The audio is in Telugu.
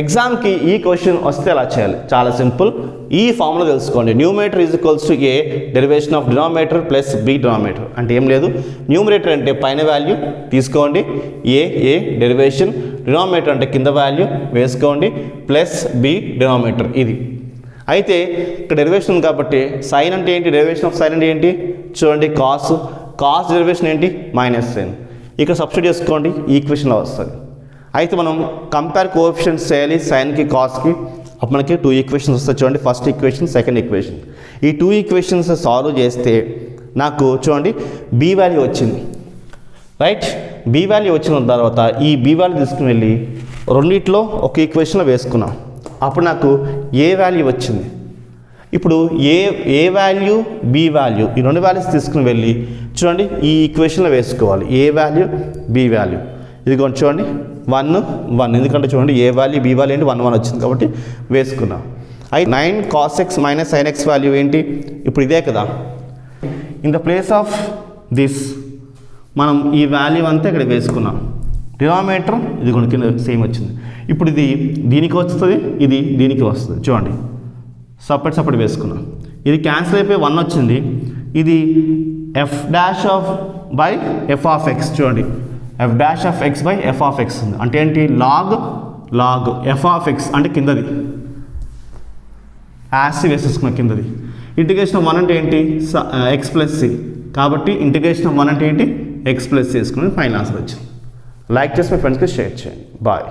ఎగ్జామ్కి ఈ క్వశ్చన్ వస్తే ఎలా చేయాలి? చాలా సింపుల్. ఈ ఫార్ములా తెలుసుకోండి. Numerator is equals to A derivation of denominator plus B denominator అంటే ఏం లేదు. న్యూమరేటర్ అంటే పైన వాల్యూ తీసుకోండి. ఏ ఏ డెరివేషన్ డినామినేటర్ అంటే కింద వాల్యూ వేసుకోండి. ప్లస్ బి డినామినేటర్ ఇది. అయితే ఇక్కడ డెరివేషన్ ఉంది కాబట్టి సైన్ అంటే ఏంటి? డెరివేషన్ ఆఫ్ సైన్ అంటే ఏంటి? చూడండి కాస్ కాస్ డెరివేషన్ ఏంటి? మైనస్ సైన్ ఇక్కడ సబ్స్టిట్యూట్ చేసుకోండి. ఈక్వేషన్లో వస్తుంది. అయితే మనం కంపేర్ కోఎఫిషియన్స్ చేయాలి సైన్కి కాస్ట్కి అప్పుడు మనకి టూ ఈక్వేషన్స్ వస్తాయి చూడండి. ఫస్ట్ ఈక్వేషన్ సెకండ్ ఈక్వేషన్ ఈ టూ ఈక్వేషన్స్ సాల్వ్ చేస్తే నాకు చూడండి బీ వాల్యూ వచ్చింది. రైట్ బీ వాల్యూ వచ్చిన తర్వాత ఈ బీ వాల్యూ తీసుకుని వెళ్ళి రెండిట్లో ఒక ఈక్వేషన్లో వేసుకున్నాం. అప్పుడు నాకు ఏ వాల్యూ వచ్చింది. ఇప్పుడు A A value B value ఈ రెండు వాల్యూస్ తీసుకుని వెళ్ళి చూడండి ఈ ఈక్వేషన్లో వేసుకోవాలి. ఏ వాల్యూ బి వాల్యూ ఇది కొంచెం చూడండి. One one. ఎందుకంటే చూడండి ఏ వాల్యూ బి వాల్యూ ఏంటి? వన్ వన్ వచ్చింది కాబట్టి వేసుకున్నాం. అయితే nine cos X minus sine X value ఏంటి? ఇప్పుడు ఇదే కదా. In the place of this మనం ఈ వాల్యూ అంతా ఇక్కడ వేసుకున్నాం. డినామినేటర్ ఇది కొన్ని కింద సేమ్ వచ్చింది. ఇప్పుడు ఇది దీనికి వస్తుంది ఇది దీనికి వస్తుంది. చూడండి. సపరేట్ సపరేట్ వేసుకున్నాం. ఇది క్యాన్సిల్ అయిపోయి వన్ వచ్చింది. ఇది F dash of by F of X చూడండి. F dash of X by F of X ఉంది అంటే ఏంటి? Log log F of X అంటే కిందది. యాసి వేసేసుకున్న కిందది. ఇంటిగ్రేషన్ వన్ అంటే ఏంటి? ఎక్స్ ప్లస్ సి కాబట్టి ఇంటిగ్రేషన్ వన్ అంటే ఏంటి? ఎక్స్ ప్లస్ చేసుకుని ఫైనల్ ఆన్సర్ వచ్చింది. లైక్ చేసి మీ ఫ్రెండ్స్కి షేర్ చేయండి. బాయ్